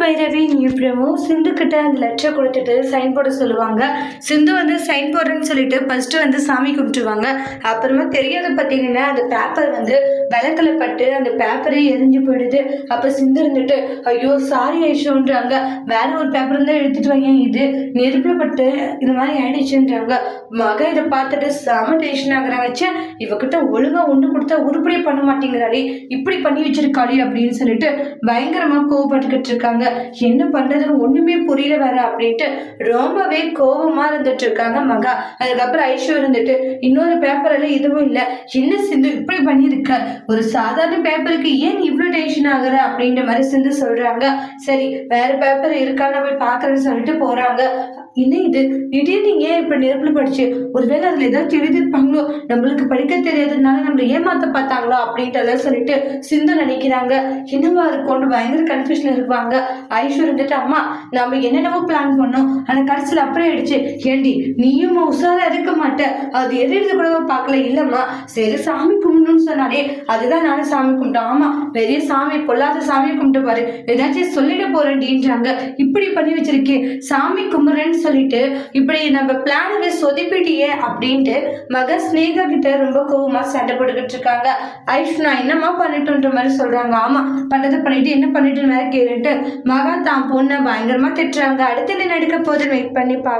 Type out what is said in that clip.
பைரவி நியூப்ரமோ சிந்து கிட்ட அந்த லெட்டரை கொடுத்துட்டு சைன் போட சொல்லுவாங்க. சிந்து வந்து சைன் போடுறேன்னு சொல்லிட்டு ஃபர்ஸ்ட் வந்து சாமி கும்பிட்டுருவாங்க. அப்புறமா தெரியாத பார்த்தீங்கன்னா அந்த பேப்பர் வந்து விளக்கில் பட்டு அந்த பேப்பரே எரிஞ்சு போயிடுது. அப்போ சிந்து இருந்துட்டு ஐயோ சாரி ஐஷோன்றாங்க. வேற ஒரு பேப்பர் தான் எடுத்துட்டு வாங்க இது. நெருப்பில் பட்டு இந்த மாதிரி ஆயிடுச்சுன்றாங்க. மக இதை பார்த்துட்டு செம டென்ஷன் ஆகுறாங்க. ச்சே இவகிட்ட ஒழுங்கா ஒன்று கொடுத்தா உருப்படியே பண்ண மாட்டேங்கிறாடி இப்படி பண்ணி வச்சிருக்காளி அப்படின்னு சொல்லிட்டு பயங்கரமா கோவப்பட்டுக்கிட்டு இருக்காங்க. என்ன பண்றதுன்னு ஒண்ணுமே புரியல வேற அப்படின்ட்டு ரொம்பவே கோவமா இருந்துட்டு இருக்காங்க மகா. அதுக்கப்புறம் ஐஸ்வர் இருந்துட்டு இன்னொரு பேப்பர்ல இதுவும் இல்ல. என்ன சிந்து இப்படி பண்ணியிருக்க? ஒரு சாதாரண பேப்பருக்கு ஏன் இவ்வளவு டென்ஷன் ஆகுற? அப்படின்ற மாதிரி சிந்து சொல்றாங்க. சரி வேற பேப்பர் இருக்கான்னு போய் பாக்குறேன்னு சொல்லிட்டு போறாங்க. என்ன இது? திடீர்னு ஏன் இப்ப நெருப்புல படிச்சு? ஒருவேளை அதுல ஏதாச்சும் எழுதியிருப்பாங்களோ? நம்மளுக்கு படிக்க தெரியாததுனால நம்மள ஏமாத்த பார்த்தாங்களோ அப்படின்றத சொல்லிட்டு சிந்து நினைக்கிறாங்க என்னவா இருக்கும்னு பயங்கர கன்ஃபியூஷன் இருப்பாங்க. ஐஸ்வர் வந்துட்டு அம்மா நாம என்னென்னவோ பிளான் பண்ணோம். ஆனா கடைசியில் அப்புறம் ஆயிடுச்சு. ஏண்டி நீயும் உஷாரா இருக்க மாட்ட. அது எது எழுத கூட பார்க்கல. இல்லம்மா சரி சாமி கும்பிடணும்னு சொன்னாலே அதுதான் நானும் சாமி கும்பிட்டேன். ஆமா பெரிய சாமி பொல்லாத சாமி கும்பிட்டு பாரு. ஏதாச்சும் சொல்லிட போறேன்டின்றாங்க. இப்படி பண்ணி வச்சிருக்கேன். சாமி கும்பிட்றேன்னு சொல்லிட்டு இப்படி நம்ம பிளானவே சொதிப்பிட்டியே அப்படின்ட்டு மக ஸ்னேகா கிட்ட ரொம்ப கோவமா சண்டை போட்டுக்கிட்டு இருக்காங்க. ஐஷ் நான் என்னம்மா பண்ணிட்டுன்ற மாதிரி சொல்றாங்க. ஆமா பண்ணதை பண்ணிட்டு என்ன பண்ணிட்டு வேற கேட்டுட்டு மகா தான் பொண்ணை பயங்கரமா திட்டுறாங்க. அடுத்து என்ன நடக்க போகுதுன்னு வெயிட் பண்ணி பா